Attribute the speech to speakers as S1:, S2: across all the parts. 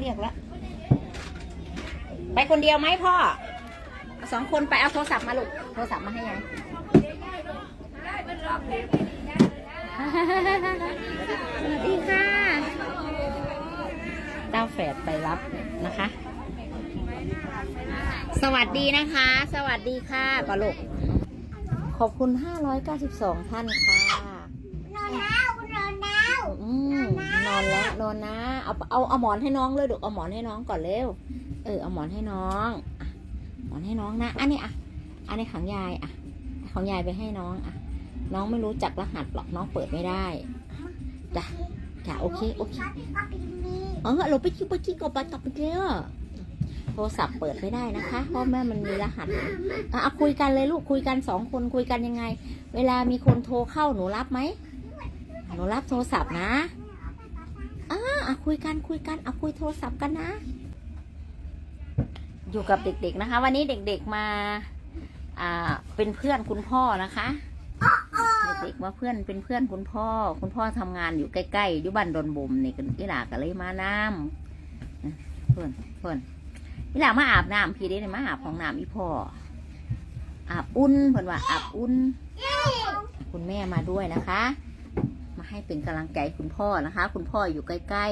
S1: เรียกแล้วไปคนเดียวไหมพ่อสองคนไปเอาโทรศัพท์มาลูกโทรศัพท์มาให้ยายสวัสดีค่ะเต้าแฝดไปรับนะคะ สวัสดีนะคะ สวัสดีค่ะปะลูกขอบคุณ 592 ท่านค่ะ
S2: นอนแล้วนอนแล้ว
S1: อืมน อนแล้วนอนนะเอาเอาเอาหมอนให้น้องเลยดูเอาหมอนให้น้องก่อนเร็วเออเอาหมอนให้น้องอะหมอนให้น้องนะอันนี้อะอันนี้ของยายอะของยายไปให้น้องอะน้องไม่รู้จักรหัสหรอกน้องเปิดไม่ได้จ้ะจ้ะโอเคโอเคเออเราไปคิดไปคิดก็ไปตับไปเจอโทรศัพท์เปิดไม่ได้นะคะ เพราะแม่มันมีรหัสอะคุยกันเลยลูกคุยกันสองคนคุยกันยังไง เวลามีคนโทรเข้าหนูรับไหมหนูรับโทรศัพท์นะ อ่าอะคุยกันคุยกันอะคุยโทรศัพท์กันนะ อยู่กับเด็กๆนะคะ วันนี้เด็กๆมา อ่า เป็นเพื่อนคุณพ่อนะคะ เด็กๆมาเพื่อนเป็นเพื่อนคุณพ่อ คุณพ่อทำงานอยู่ใกล้ๆอยู่บ้านดอนบ่มนี่กันอีหลาก็เลยมาน้ำเพื่อนเพื่อนอีหลามาอาบน้ำพี่ได้เลยมาอาบของน้ำอีพ่ออาบอุ่นเพื่อนว่าอาบอุ่น คุณแม่มาด้วยนะคะ ให้เป็นกำลังใจคุณพ่อนะคะ คุณพ่ออยู่ใกล้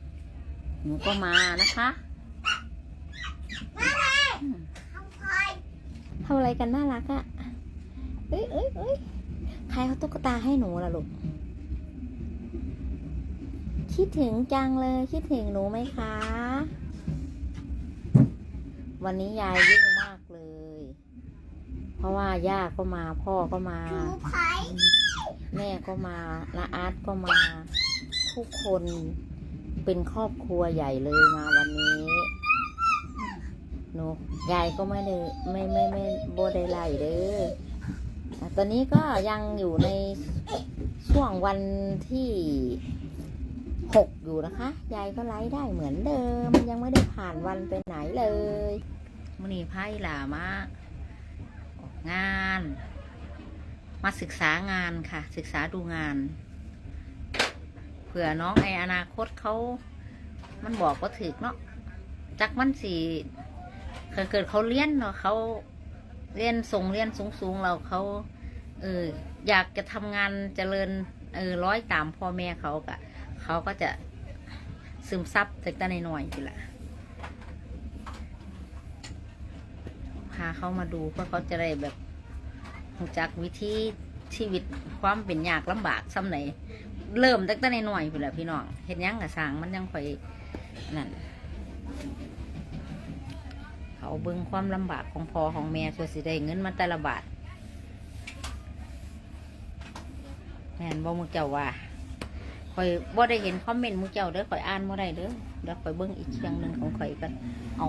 S1: ๆ หนูก็มานะคะอืม
S2: ทำอย
S1: ทำอะไรกันน่ารักอะเอ้ยเอ้ยเอ้ยใครเอาตุ๊กตาให้หนูล่ะลูก คิดถึงจังเลย คิดถึงหนูไหมคะ วันนี้ยายยุ่งมาก เพราะว่าย่าก็มาพ่อก็มา แม่ก็มาละอาร์ตก็มาทุกคนเป็นครอบครัวใหญ่เลยมาวันนี้หนูยายก็ไม่ได้ไม่ไม่ไม่โบได้ไล่เด้ออ่ตอนนี้ก็ยังอยู่ในช่วงวันที่หกอยู่นะคะ ยายก็ไลฟ์ได้เหมือนเดิม ยังไม่ได้ผ่านวันไปไหนเลยมื่อนี้ไพ่หลามาก งาน มาศึกษางานค่ะ ศึกษาดูงาน เผื่อน้องในอนาคตเขา มันบอกว่าถึกเนาะจักมันสีเกิดเกิดเขาเลี้ยนเนาะเขาเรียนส่งเรียนสูงสูงๆเราเขาเอออยากจะทำงานเจริญเออร้อยตามพ่อแม่เขากะเขาก็จะซึมซับจากแต่หน่อยๆทีละาเขามาดูเพื่อเขาจะได้แบบรู้จักวิธีชีวิตความเป็นยากลำบากซ้ำไหนเริ่มตั้งแต่ในหน่อยไปแหละพี่น้องเห็นยังกับสางมันยังค่อยนั่นเขาเบิ่งความลำบากของพอของแม่เพื่อสิได้เงินมาแต่ละบาทแม่นบ่มุเจ้าว่าข่อยบ่ได้เห็นคอมเมนต์มุเจ้าเด้อข่อยอ่านบ่ได้เด้อเดี๋ยวข่อยเบิ่งอีกเชียงหนึ่งของข่อยกันเอา